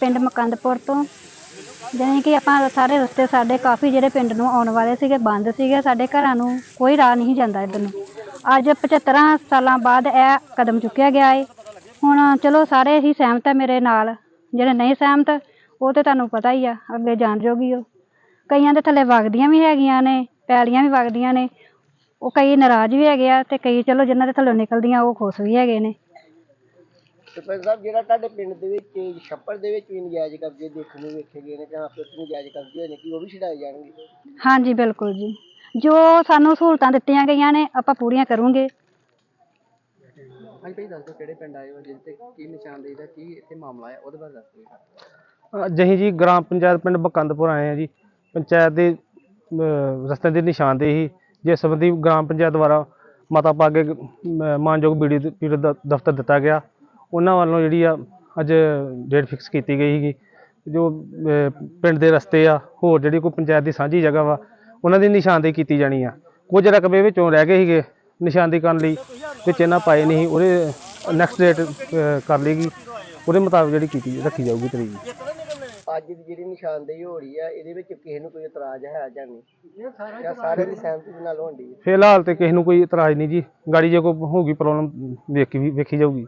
ਪਿੰਡ ਮਕੰਦਪੁਰ ਤੋਂ। ਜਾਣੀ ਕਿ ਆਪਾਂ ਸਾਰੇ ਰਸਤੇ ਸਾਡੇ ਕਾਫੀ ਜਿਹੜੇ ਪਿੰਡ ਨੂੰ ਆਉਣ ਵਾਲੇ ਸੀਗੇ, ਬੰਦ ਸੀਗੇ, ਸਾਡੇ ਘਰਾਂ ਨੂੰ ਕੋਈ ਰਾਹ ਨਹੀਂ ਜਾਂਦਾ ਇੱਧਰ ਨੂੰ। ਅੱਜ 75 ਸਾਲਾਂ ਬਾਅਦ ਇਹ ਕਦਮ ਚੁੱਕਿਆ ਗਿਆ ਏ। ਹੁਣ ਚਲੋ ਸਾਰੇ ਹੀ ਸਹਿਮਤ ਆ ਮੇਰੇ ਨਾਲ। ਜਿਹੜੇ ਨਹੀਂ ਸਹਿਮਤ, ਉਹ ਤੇ ਤੁਹਾਨੂੰ ਪਤਾ ਹੀ ਆ, ਅੱਗੇ ਜਾਣ ਜੋਗੀ ਉਹ। ਕਈਆਂ ਦੇ ਥੱਲੇ ਵਗਦੀਆਂ ਵੀ ਹੈਗੀਆਂ ਨੇ, ਪੈਲੀਆਂ ਵੀ ਵਗਦੀਆਂ ਨੇ। ਉਹ ਕਈ ਨਾਰਾਜ਼ ਵੀ ਹੈਗੇ ਆ ਤੇ ਕਈ ਚਲੋ ਜਿਨ੍ਹਾਂ ਦੇ ਥੱਲੋਂ ਨਿਕਲਦੀਆਂ, ਉਹ ਖੁਸ਼ ਵੀ ਹੈਗੇ ਨੇ। ਸਰਪੰਚ ਸਾਹਿਬ ਜਿਹੜਾ ਤੁਹਾਡੇ ਪਿੰਡ ਦੇ ਵਿੱਚ ਛੱਪੜ ਦੇ ਵਿੱਚ ਵੀ ਨਜਾਇਜ਼ ਕਬਜ਼ੇ ਦੇਖਣ ਨੂੰ ਵੇਖੇ ਗਏ ਨੇ ਜਾਂ ਆਪਸ ਵਿੱਚ ਨਜਾਇਜ਼ ਕਬਜ਼ੇ ਹੋਏ ਨੇ ਕਿ ਉਹ ਵੀ ਛਡਾਏ ਜਾਣਗੇ? ਹਾਂਜੀ ਬਿਲਕੁਲ ਜੀ। ਜੋ ਸਾਨੂੰ ਸਹੂਲਤਾਂ ਦਿੱਤੀਆਂ ਗਈਆਂ ਨੇ ਆਪਾਂ ਪੂਰੀਆਂ ਕਰੂੰਗੇ। ਹਾਂਜੀ ਭਾਈ ਦੱਸੋ ਕਿਹੜੇ ਪਿੰਡ ਆਏ ਹੋ ਜਿਹਦੇ ਤੇ ਕੀ ਨਿਸ਼ਾਨਦੇਹੀ ਦਾ ਕੀ ਇੱਥੇ ਮਾਮਲਾ ਹੈ ਉਹਦੇ ਬਾਰੇ ਦੱਸੋ ਅੱਜ ਅਸੀਂ ਜੀ ਗ੍ਰਾਮ ਪੰਚਾਇਤ ਪਿੰਡ ਬਕੰਦਪੁਰ ਆਏ ਆ ਜੀ। ਪੰਚਾਇਤ ਦੇ ਅਹ, ਰਸਤੇ ਦੀ ਨਿਸ਼ਾਨਦੇਹੀ ਜਿਸ ਸੰਬੰਧੀ ਗ੍ਰਾਮ ਪੰਚਾਇਤ ਦੁਆਰਾ ਮਤਾ ਪਾ ਕੇ ਅਹ, ਮਾਨਯੋਗ ਬੀਡੀ ਦਫ਼ਤਰ ਦਿੱਤਾ ਗਿਆ। ਉਹਨਾਂ ਵੱਲੋਂ ਜਿਹੜੀ ਆ ਅੱਜ ਡੇਟ ਫਿਕਸ ਕੀਤੀ ਗਈ ਸੀਗੀ। ਜੋ ਪਿੰਡ ਦੇ ਰਸਤੇ ਆ ਹੋਰ ਜਿਹੜੀ ਕੋਈ ਪੰਚਾਇਤ ਦੀ ਸਾਂਝੀ ਜਗ੍ਹਾ ਵਾ ਉਹਨਾਂ ਦੀ ਨਿਸ਼ਾਨਦੇਹੀ ਕੀਤੀ ਜਾਣੀ ਆ। ਕੁਝ ਰਕਬੇ ਵਿੱਚੋਂ ਰਹਿ ਗਏ ਸੀਗੇ ਨਿਸ਼ਾਨਦੇਹੀ ਕਰਨ ਲਈ ਵਿੱਚ ਇਹਨਾਂ ਪਾਏ ਨਹੀਂ ਉਹਦੇ ਨੈਕਸਟ ਡੇਟ ਕਰ ਲਈਗੀ ਉਹਦੇ ਮੁਤਾਬਕ ਜਿਹੜੀ ਕੀਤੀ ਰੱਖੀ ਜਾਊਗੀ ਤਰੀਕ। ਅੱਜ ਦੀ ਜਿਹੜੀ ਨਿਸ਼ਾਨਦੇਹੀ ਹੋ ਰਹੀ ਹੈ ਇਹਦੇ ਵਿੱਚ ਕਿਸੇ ਨੂੰ ਕੋਈ ਇਤਰਾਜ਼ ਹੈ ਜਾਂ ਨਹੀਂ? ਜਾਂ ਸਾਰੇ ਦੀ ਸਹਿਮਤੀ ਦੇ ਨਾਲ ਹੋਣ ਦੀ ਹੈ ਫਿਲਹਾਲ ਤੇ ਕਿਸੇ ਨੂੰ ਕੋਈ ਇਤਰਾਜ਼ ਨਹੀਂ ਜੀ। ਗਾੜੀ ਜੇ ਕੋਈ ਹੋਊਗੀ ਪ੍ਰੋਬਲਮ ਵੇਖੀ ਵੇਖੀ ਜਾਊਗੀ।